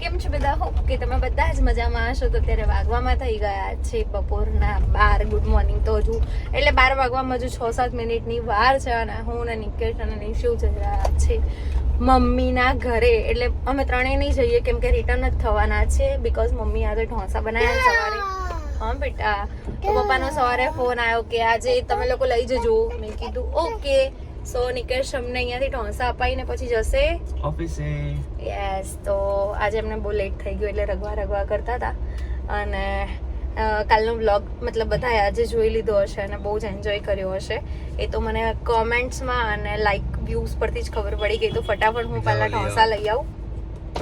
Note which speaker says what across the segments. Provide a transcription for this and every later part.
Speaker 1: કેમ છો બધા? હોપ કે તમે બધા જ મજામાં હશો તો ત્યારે વાગવામાં થઈ ગયા છે બપોરના બાર. ગુડ મોર્નિંગ તો હજુ એટલે બાર વાગવામાં હજુ છ સાત મિનિટની વાર છે અને હું ને નિકેશ અને નિશુ જઈ રહ્યા છે મમ્મીના ઘરે. એટલે અમે ત્રણેય નહીં જઈએ, કેમ કે રિટર્ન જ થવાના છે બિકોઝ મમ્મી આજે ઢોસા બનાવ્યા સવારે. હા, બેટા. પપ્પાનો સવારે ફોન આવ્યો કે આજે તમે લોકો લઈ જજો. મેં કીધું ઓકે સો નિકેશ અમને અહીંયાથી ઢોંસા અપાઈને પછી જશે?
Speaker 2: ઓફિસે.
Speaker 1: યસ તો આજે એમને બહુ લેટ થઈ ગયું એટલે રગવા રગવા કરતા હતા. અને કાલનો વ્લોગ મતલબ બધાએ આજે જોઈ લીધો હશે અને બહુ જ એન્જોય કર્યો હશે. એ તો મને કોમેન્ટ્સમાં અને લાઈક વ્યૂઝ પરથી જ ખબર પડી ગઈ તો ફટાફટ હું પહેલાં ઢોંસા લઈ આવું.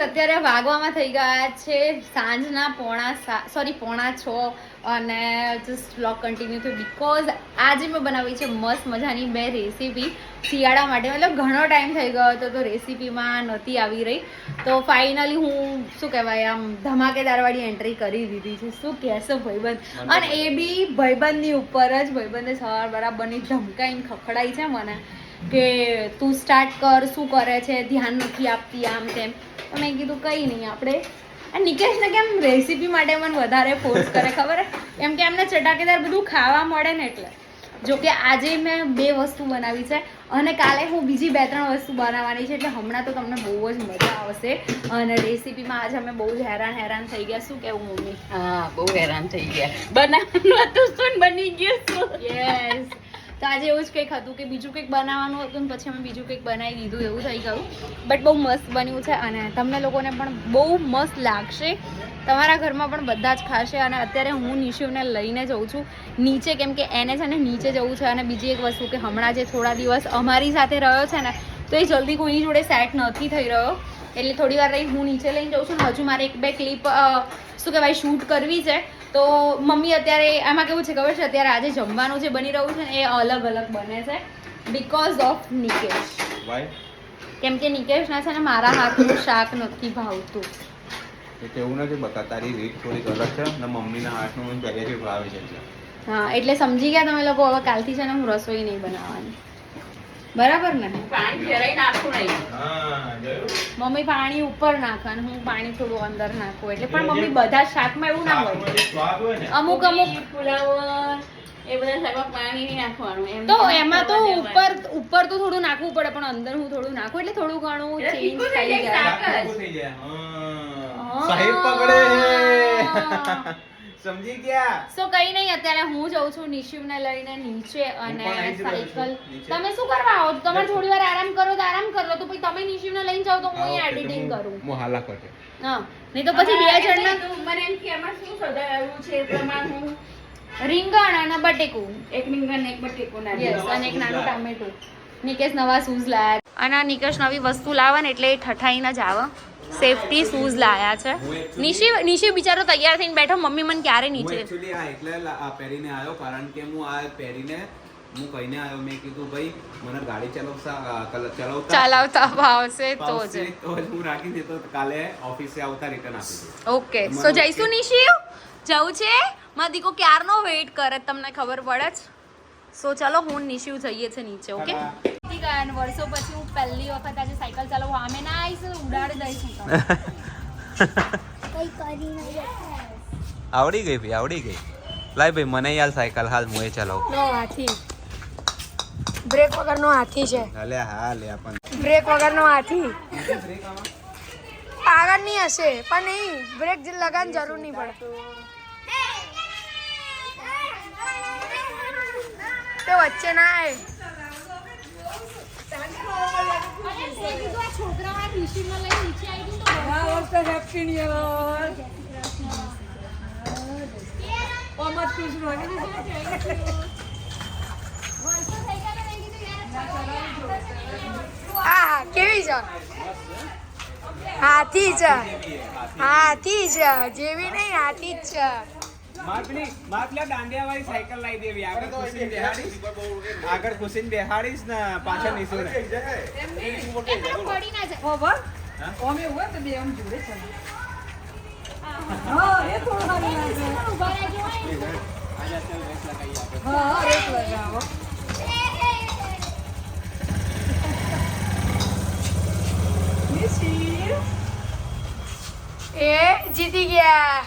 Speaker 1: અત્યારે વાગવામાં થઈ ગયા છે સાંજના પોણા સોરી પોણા છ અને જસ્ટ વ્લોગ કન્ટિન્યુ થયું બીકોઝ આજે મેં બનાવી છે મસ્ત મજાની બે રેસીપી શિયાળા માટે. મતલબ ઘણો ટાઈમ થઈ ગયો હતો તો રેસીપીમાં નહોતી આવી રહી. તો ફાઇનલી હું શું કહેવાય આમ ધમાકેદારવાળી એન્ટ્રી કરી દીધી છે. શું કહેશો ભાઈબંધ? અને એ બી ભાઈબંધની ઉપર જ ભાઈબંધે સવાર બરાબરની ધમકાઈને ખખડાઈ છે મને કે તું સ્ટાર્ટ કર શું કરે છે ધ્યાન નથી આપતી આમ તેમ. તો મેં કીધું કંઈ નહીં આપણે. આ નિકેશને કેમ રેસીપી માટે મને વધારે ફોર્સ કરે ખબર? કેમ કે એમને ચટાકેદાર બધું ખાવા મળે ને એટલે. જો કે આજે મેં બે વસ્તુ બનાવી છે અને કાલે હું બીજી બે ત્રણ વસ્તુ બનાવવાની છે એટલે હમણાં તો તમને બહુ જ મજા આવશે. અને રેસીપીમાં આજે અમે બહુ જ હેરાન હેરાન થઈ ગયા. શું કેવું મમ્મી?
Speaker 3: હા બહુ હેરાન થઈ ગયા. બનાવવાનું હતું શું બની ગયું શું?
Speaker 1: યસ તો આજે એવું જ કંઈક હતું કે બીજું કંઈક બનાવવાનું હતું પછી અમે બીજું કંઈક બનાવી દીધું, એવું થઈ ગયું. બટ બહુ મસ્ત બન્યું છે અને તમને લોકોને પણ બહુ મસ્ત લાગશે. તમારા ઘરમાં પણ બધા જ ખાશે અને અત્યારે હું નિશુને લઈને જઉં છું. નીચે કેમ કે એને છે ને નીચે જવું છે અને બીજી એક વસ્તુ કે હમણાં જે થોડા દિવસ અમારી સાથે રહ્યો છે ને, તો એ જલ્દી કોઈની જોડે સેટ નથી થઈ રહ્યો. એટલે થોડી વાર રહી હું નીચે લઈને જઉં છું હજુ મારે એક બે ક્લિપ શું કહેવાય શૂટ કરવી છે. તો મમ્મી અત્યારે આમાં કેવું છે ખબર છે? અત્યારે આજે જમવાનું જે બની રહ્યું છે ને એ અલગ અલગ બને છે. Because of Nikesh. કેમ કે નિકેશના છે ને મારા હાથનું શાક નથી ભાવતું.
Speaker 2: એવું નથી બકા તારી રીત થોડીક અલગ છે ને મમ્મીના હાથનું મને પહેલેથી ભાવે છે
Speaker 1: હા એટલે સમજી ગયા તમે લોકો હવે કાલથી છે ને હું રસોઈ નહીં બનાવવાની. બરાબર ને?
Speaker 3: પાણી ફેરાઈ નાખું નહીં.
Speaker 1: મમ્મી પાણી ઉપર નાખે અને હું પાણી થોડું અંદર નાખું. એટલે પણ મમ્મી બધા શાકમાં એવું ના હોય.
Speaker 2: શાકમાં જે સ્વાદ હોય ને.
Speaker 1: અમુક અમુક
Speaker 3: એ બધા શાકમાં પાણી નાખવાનું.
Speaker 1: તો એમાં તો ઉપર ઉપર તો થોડું નાખવું પડે પણ અંદર હું થોડું નાખું એટલે થોડું ઘણું ચેન્જ
Speaker 3: થઈ જાય.
Speaker 2: સાહેબ પકડે. સમજી ગયા?
Speaker 1: સો કઈ નહીં અત્યારે હું જઉં છું નિશિવને લઈને નીચે અને સાયકલ. તમે શું કરવા આવો? તમે થોડી વાર આરામ કરો તો આરામ કરો. તો પછી તમે નિશિવને લઈને જાઓ તો હું અહીં એડિટિંગ કરું.
Speaker 2: હું હાલા કરતે
Speaker 1: હા નહીં તો પછી બે જણના
Speaker 3: મને એમ કે એમાં શું સજાયું છે પ્રમાણ હું?
Speaker 1: રીંગણ અને બટેકું.
Speaker 3: એક રીંગણ એક બટેકું
Speaker 1: યસ અને એક નાનું. ટામેટું. નિકેશ નવા શૂઝ લાયા. અને નિકેશ નવી વસ્તુ લાવે ને એટલે એ ઠઠાઈને જ આવે. સેફટી શૂઝ લાયા છે. નિશિવ નિશિવ બિચારો તૈયાર થઈને બેઠો મમ્મી મને ક્યારે નીચે
Speaker 2: એક્ચ્યુઅલી આ એટલે આ પહેરીને આવ્યો કારણ કે હું આ પહેરીને હું કહીને આવ્યો મેં કીધું ભાઈ મને ગાડી ચલાવતા ચલાવતા
Speaker 1: ચલાવતા ભાવશે તો જ.
Speaker 2: તો જ હું રાખી દેતો કાલે ઓફિસે આવતા રિટર્ન આપી દઉં
Speaker 1: ઓકે. સો જઈશું નિશિવ જવું છે? મારા દીકો ક્યારનો વેઇટ કરે તમને ખબર પડે જ? સો ચાલો હું નિશિવ જઈએ છે નીચે ઓકે? ગયા અને વર્ષો પછી હું પહેલી વખત આજે સાયકલ ચલાવવા આમે ના આવીશ ઉડાડી દઈશ હું
Speaker 2: આવડી ગઈ ભાઈ આવડી ગઈ. લાય ભાઈ મને યાર સાયકલ હાલ હું એ ચલાવું.
Speaker 4: નો હાથી. બ્રેક વગરનો હાથી છે.
Speaker 2: હાલે હા લે આપણ.
Speaker 4: બ્રેક વગરનો હાથી. આગળ નહીં હશે પણ નહીં બ્રેક જે લગાવવાની જરૂર નહીં પડતું તો વચ્ચે ના આવે. કેવી છે? હાથી છે. હાથી છે. જેવી નહીં હાથી જ છે.
Speaker 5: માપલી માપલા દાંડિયા વાળી સાયકલ લાવી દેવી. આગળ ખુશીને બેહાડીશ. આગળ ખુશીને બેહાડીશ. ને પાછળ નીસુને
Speaker 1: પડી ના જાય. ઊભા રહેજો હો.
Speaker 4: જીતી ગયા.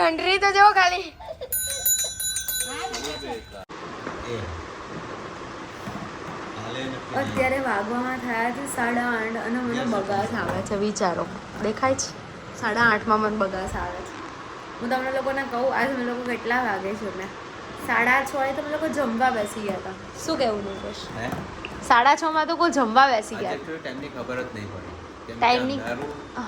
Speaker 4: ઘંટરી તો જો ખાલી.
Speaker 1: અત્યારે વાગવામાં થયા છે સાડા આઠ અને મને બગાસ આવે છે વિચારો. દેખાય છે? સાડા આઠમાં મને બગાસ આવે છે. હું તમને લોકોને કહું આજે અમે લોકો કેટલા વાગે છે મેં. સાડા છ એ તો અમે લોકો જમવા બેસી ગયા હતા. શું કહેવું લોકેશ
Speaker 2: હે?
Speaker 1: સાડા છ માં તો કોઈ જમવા બેસી ગયા?
Speaker 2: ટાઈમની ખબર જ નહીં પડી.
Speaker 1: ટાઈમની-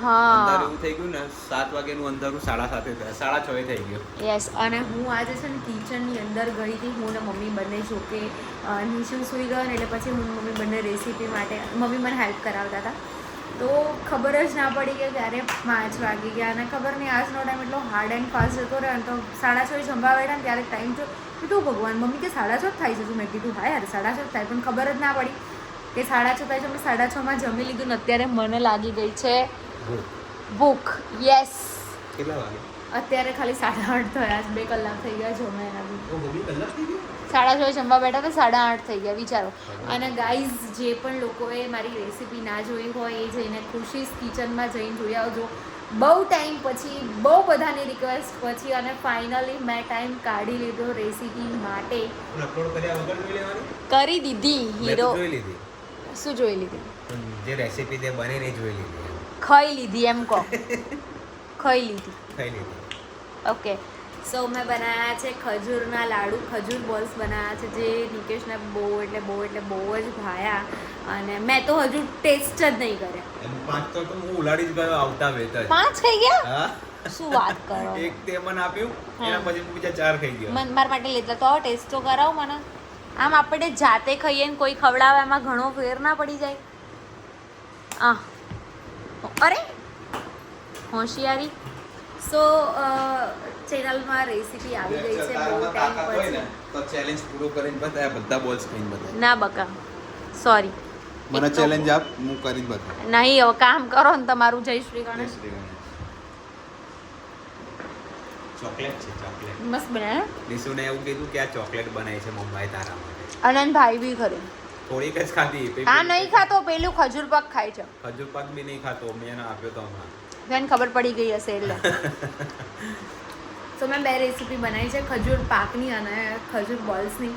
Speaker 1: હા.
Speaker 2: એવું થઈ ગયું ને સાત વાગ્યાનું અંધારું સાડા સાતે થયા. સાડા છ થઈ ગયું.
Speaker 1: યસ અને હું આજે છે ને કિચનની અંદર ગઈ હતી. હું ને મમ્મી બંને જો કે નિશુ સૂઈ ગયો ને એટલે પછી હું મમ્મી બંને રેસીપી માટે મમ્મી મને હેલ્પ કરાવતા હતા. તો ખબર જ ના પડી કે ત્યારે પાંચ વાગી ગયા અને ખબર નહીં આજનો ટાઈમ એટલો હાર્ડ એન્ડ ફાસ્ટ જતો રહ્યો ને તો સાડા છ જમવા બેઠા ને ત્યારે ટાઈમ જો કીધું ભગવાન મમ્મી કે સાડા છ જ થાય છે. તો મેં કીધું હા યાર સાડા છ જ થાય. પણ ખબર જ ના પડી. કે સાડા છ થાય છે અમે સાડા છમાં જમી લીધું ને અત્યારે મને લાગી ગઈ છે ભૂખ. યસ
Speaker 2: કેટલા વાગે?
Speaker 1: અત્યારે ખાલી સાડા આઠ થયા બે કલાક થઈ ગયા છો એના સાડા છ જમવા બેઠા તો સાડા આઠ થઈ ગયા વિચારો. અને ગાઈઝ જે પણ લોકોએ મારી રેસીપી ના જોઈ હોય એ જઈને ખુશીસ કિચનમાં જઈને જોઈ આવજો. બહુ ટાઈમ પછી બહુ બધાની રિક્વેસ્ટ પછી અને ફાઇનલી મેં ટાઈમ કાઢી લીધો રેસીપી માટે. કરી દીધી હીરો શું જોઈ લીધી?
Speaker 2: જે રેસીપી તે બની નહીં જોઈ લીધી.
Speaker 1: ખાઈ લીધી એમ કહો. ખાઈ લીધી.
Speaker 2: ખાઈ લીધી.
Speaker 1: ઓકે સો મેં બનાવ્યા છે ખજૂરના લાડુ. ખજૂર બોલ્સ બનાવ્યા છે જે નિકેશને બહુ એટલે બહુ એટલે બહુ જ ભાયા. અને મેં તો હજુ ટેસ્ટ જ નહીં કર્યા.
Speaker 2: પાંચ તો તો હું ઉલાડી જ ગયો આવતા વેતર
Speaker 1: પાંચ ખાઈ ગયા? શું વાત કરો.
Speaker 2: એક તે મને આપ્યું એના પછી બીજા ચાર ખાઈ ગયા.
Speaker 1: મન મારા માટે લેતા તો ટેસ્ટ તો કરાવો મને. આમ આપણે જાતે ખાઈએ ને કોઈ ખવડાવે એમાં ઘણો ફેર ના પડી જાય. આ અરે હોશિયારી. સો ચેનલમાં રેસીપી આવી ગઈ છે બહુ ટાઈમ પછી.
Speaker 2: તો ચેલેન્જ પૂરો કરીને બતાય બધા બોલ્સ કરીને બતાય.
Speaker 1: ના બકા. સોરી
Speaker 2: મને ચેલેન્જ આપ હું કરીને બતાય
Speaker 1: નહીં હવે કામ કરો ને તમારું. જય શ્રી ગણેશ.
Speaker 2: ચોકલેટ છે ચોકલેટ.
Speaker 1: મસ્ત બનાવ્યા
Speaker 2: નિશુને એવું કીધું કે આ ચોકલેટ બનાવી છે મમ્માએ તારા માટે.
Speaker 1: અનંત ભાઈ બી ખરે.
Speaker 2: થોડીક જ ખાધી
Speaker 1: હા નહીં ખાતો પેલું ખજૂર પાક ખાય છે.
Speaker 2: ખજૂર પાક બી નહીં ખાતો મેં એને આપ્યો તો હમણાં.
Speaker 1: તેને ખબર પડી ગઈ હશે એટલે. તો મેં બે રેસીપી બનાવી છે ખજૂર પાકની અને ખજૂર બોલ્સની.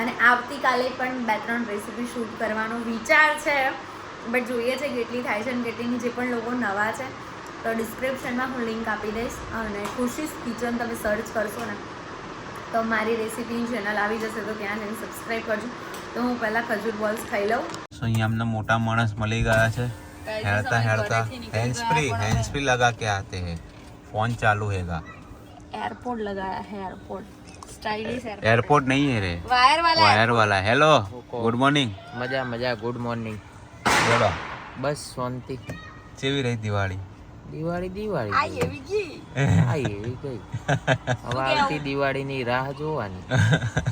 Speaker 1: અને આવતીકાલે પણ બે ત્રણ રેસીપી શૂટ કરવાનો વિચાર છે. બટ જોઈએ છે કેટલી થાય છે અને કેટલીની જે પણ લોકો નવા છે. તો ડિસ્ક્રિપ્શનમાં હું લિંક આપી દઈશ અને ખુશીસ કિચન તમે સર્ચ કરશો ને તો મારી રેસીપીની ચેનલ આવી જશે તો ત્યાં જઈને સબસ્ક્રાઈબ કરજો. તો હું પહેલાં ખજૂર બોલ્સ ખાઈ લઉં.
Speaker 2: સો અહીંયા અમને મોટા માણસ મળી ગયા છે. હેડતા હેડતા હેન્ડ ફ્રી હેન્ડ ફ્રી લગા કે આતે હે? ફોન ચાલુ હેગા.
Speaker 1: એરપોર્ટ लगाया है એરપોર્ટ स्टाइलिश एयरपोर्ट
Speaker 2: રે. नहीं है रे
Speaker 1: वायर वाला
Speaker 2: મજા वाला हेलो गुड બોલો.
Speaker 3: બસ શાંતિ.
Speaker 2: કેવી રહી દિવાળી?
Speaker 3: દિવાળી દિવાળી
Speaker 1: આ એવી ગઈ
Speaker 3: આ એવી ગઈ હવે આવતી દિવાળીની રાહ જોવાની.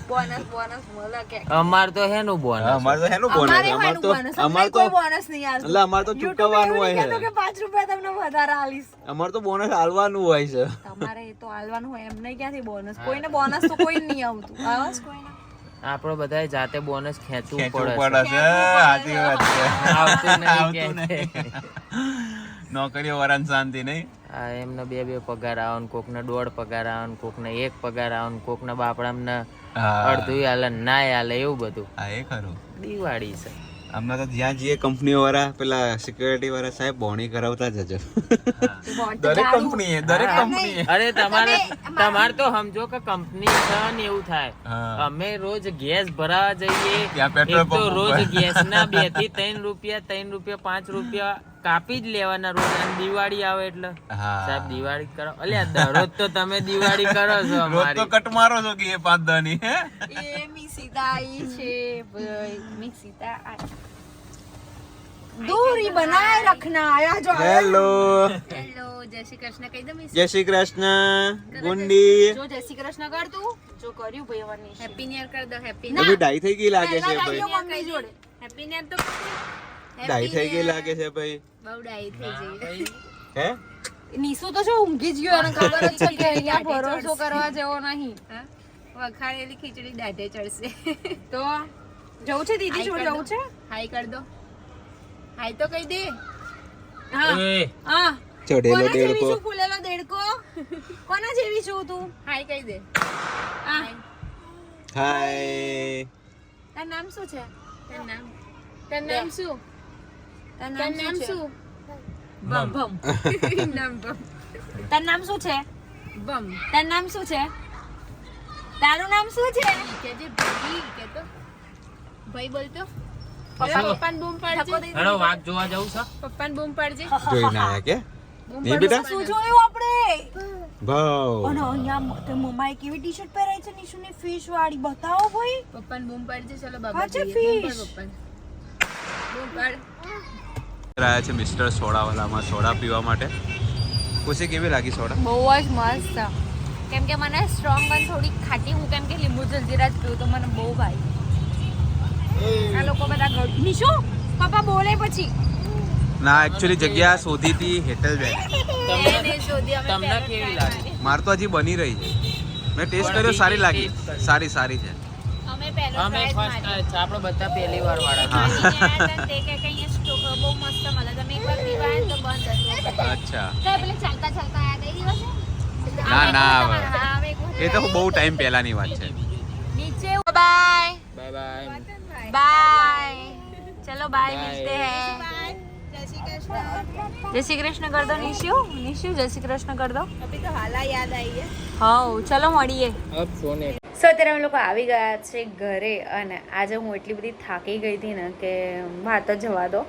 Speaker 1: બોનસ બોનસ મળે કે.
Speaker 3: અમાર તો હેનું બોનસ
Speaker 2: અમાર તો હેનું બોનસ
Speaker 1: અમારે
Speaker 2: તો અમાર તો
Speaker 1: બોનસ નહીં આવતું.
Speaker 2: એટલે અમાર તો ચૂકવવાનું હોય. છે
Speaker 1: કે 5 રૂપિયા તમને વધારે આલીશ.
Speaker 2: અમાર તો બોનસ આલવાનું હોય છે.
Speaker 1: તમારે એ તો આલવાનું હોય. એમને ક્યાંથી બોનસ કોઈને બોનસ તો કોઈ નહીં આવતું. આવસ કોઈને?
Speaker 3: આપણે બધાએ જાતે બોનસ ખેંચવું પડે
Speaker 2: પડે છે. સાચી વાત છે.
Speaker 3: આવતું નહીં
Speaker 2: આવતું
Speaker 3: કે છે.
Speaker 2: નહીં. નોકરીઓ વરાન શાંતિ નહીં?
Speaker 3: હા એમને બે બે પગાર આવે ને કોકને દોઢ પગાર આવે ને કોકને એક પગાર આવે ને કોકને બાપડામને અડધું હાલે ના હાલે એવું બધું.
Speaker 2: હા એ ખરું.
Speaker 3: દિવાળી છે.
Speaker 2: અમને તો જ્યાં જઈએ કંપનીઓ વાળા પેલા સિક્યોરિટી વાળા સાહેબ બોણી કરાવતા જજો દરેક કંપની દરેક કંપની
Speaker 3: અરે તમારે તમારે તો સમજો કે કંપની ને એવું થાય. અમે રોજ ગેસ ભરાવા જઈએ. એક તો રોજ ગેસ ના બેથી ત્રણ રૂપિયા ત્રણ રૂપિયા પાંચ રૂપિયા કાપી જ લેવાના રોજ. અને દિવાળી આવે એટલે. સાહેબ દિવાળી કરો. અલ્યા દરરોજ તો તમે દિવાળી કરો છો
Speaker 2: રોજ તો કટ મારો છો કે એ પાંચ દાની હે?
Speaker 1: એ મી સીતા આઈ છે ભાઈ. મી સીતા આઈ दूरी बनाए रखना आया जो
Speaker 2: હેલો.
Speaker 1: હેલો જય શ્રી કૃષ્ણ કહી દઉં
Speaker 2: જય શ્રી કૃષ્ણ ગુંડી.
Speaker 1: જો જય શ્રી કૃષ્ણ કર તું. જો કર્યું ભાઈ વની હેપી ન્યુ કર દો હેપી
Speaker 2: ન્યુ બધી ડાઈ થઈ ગઈ લાગે છે ભાઈ.
Speaker 1: હેપી ન્યુ તો
Speaker 2: ડાઈ થઈ ગઈ લાગે છે ભાઈ.
Speaker 1: બહુ ડાઈ થઈ ગઈ.
Speaker 2: હે?
Speaker 1: નીસુ તો જો ઊંઘી ગયો અને ખબર છે કે અહીંયા ભરોસો કરવા જેવો નહીં.
Speaker 4: વખાણેલી ખીચડી દાઢે ચડશે.
Speaker 1: તો? જવું છે દીદી જોડે જવું છે?
Speaker 4: હાઈ કર દો. હાય તો કહી દે.
Speaker 1: હા. હા.
Speaker 2: ચઢેલો દેડકો.
Speaker 1: ફૂલેલો દેડકો? કોના જેવી છું તું?
Speaker 4: હાય કહી દે.
Speaker 2: હાય
Speaker 1: તારું નામ શું છે?
Speaker 4: તારું નામ. તારું નામ શું?
Speaker 1: તારું
Speaker 4: તારું નામ
Speaker 1: છે?
Speaker 4: શું?
Speaker 1: બમ બમ
Speaker 4: નામ બમ
Speaker 1: તારું નામ શું છે?
Speaker 4: બમ
Speaker 1: તારું નામ શું છે? તારું નામ શું છે?
Speaker 4: કેજે ભાઈ કે તો. ભાઈ બોલતો. પપ્પાને બૂમ પાડજે.
Speaker 3: હેડો વાઘ જોવા જવું છે?
Speaker 4: પપ્પાને બૂમ પાડજે.
Speaker 2: આયા કે? નહીં બેટા?
Speaker 1: શું જોયું આપણે?
Speaker 2: ભાવ
Speaker 1: અને અહીંયા તે મમ્માએ કેવી ટી શર્ટ પહેરાય છે? નિશુની ફિશ વાળી. બતાવો ભાઈ.
Speaker 4: પપ્પાને બૂમ પાડજે ચલો બાબા
Speaker 1: છે
Speaker 4: બૂમ પાડ
Speaker 2: રહ્યા છે મિસ્ટર સોડાવાલામાં સોડા પીવા માટે. ખુશી કેવી લાગી સોડા?
Speaker 1: બહુ જ મસ્ત. કેમ કે મને સ્ટ્રોંગ અને થોડી ખાટી હું કેમ કે લીંબુ જલજીરા જ પીવું તો મને બહુ ભાઈ. આ લોકો બધા ઘર નિશુ પપ્પા બોલે પછી.
Speaker 2: ના એકચ્યુઅલી જગ્યા શોધી હતી
Speaker 3: તમને
Speaker 4: એને શોધી
Speaker 3: તમને કેવી લાગી?
Speaker 2: માર તો હજી બની રહી છે. મેં ટેસ્ટ કર્યો સારી લાગી. સારી સારી છે.
Speaker 4: અમે પહેલો
Speaker 3: અમે ફર્સ્ટ
Speaker 4: માર્યો.
Speaker 3: બધા પહેલી વાર વાળા
Speaker 2: હા.
Speaker 3: છીએ.
Speaker 4: મારી ત્યાં હતા ને તે કે અહીંયા બહુ મસ્ત મળે તમે એકવાર પીવા તો બંધ
Speaker 2: અચ્છા.
Speaker 4: તો પેલે ચાલતા ચાલતા આયા કઈ દિવસે
Speaker 2: ના ના એ તો બહુ ટાઈમ પહેલાની વાત છે.
Speaker 1: નીચે બાય
Speaker 3: બાય બાય
Speaker 1: બાય ચલો બાય. મિલતે હૈ.
Speaker 4: જય શ્રી કૃષ્ણ.
Speaker 1: જય શ્રી કૃષ્ણ કર દો નિશુ. નિશુ જય શ્રી કૃષ્ણ કર દો.
Speaker 4: અભી તો હાલા યાદ આવી હે.
Speaker 1: હાઉ ચલો મળીએ.
Speaker 3: અબ સોને.
Speaker 1: સો અત્યારે અમે લોકો આવી ગયા છે ઘરે અને આજે હું એટલી બધી થાકી ગઈ હતી ને કે વાત જ જવા દો.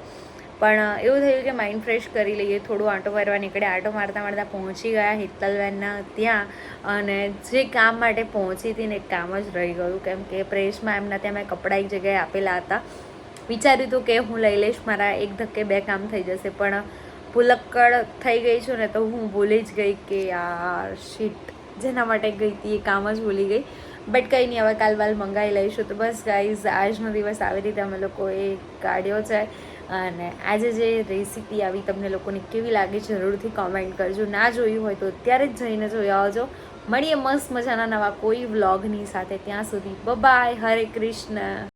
Speaker 1: પણ એવું થયું કે માઇન્ડ ફ્રેશ કરી લઈએ, થોડું આંટો મારવા નીકળે આંટો મારતા મારતા પહોંચી ગયા હિતલબેનના ત્યાં અને જે કામ માટે પહોંચી હતી ને કામ જ રહી ગયું. કેમ કે પ્રેસમાં એમના ત્યાં મેં કપડાં એક જગ્યાએ આપેલા હતા. વિચાર્યું હતું કે હું લઈ લઈશ, મારા એક ધક્કે બે કામ થઈ જશે. પણ ભૂલક્કડ થઈ ગઈ છું ને તો હું ભૂલી જ ગઈ કે યાર શીટ જેના માટે ગઈ હતી એ કામ જ ભૂલી ગઈ. બટ કંઈ નહીં, હવે કાલ બાલ મંગાવી લઈશું. તો બસ ગાઈઝ આજનો દિવસ આવી રીતે અમે લોકોએ કાઢ્યો છે. અને આજે જે રેસીપી આવી તમને લોકોને કેવી લાગી જરૂરથી કોમેન્ટ કરજો. ના જોયું હોય તો અત્યારે જ જઈને જોઈ આવજો. મળીએ મસ્ત મજાના નવા કોઈ વ્લોગની સાથે. ત્યાં સુધી બાય હરે કૃષ્ણ.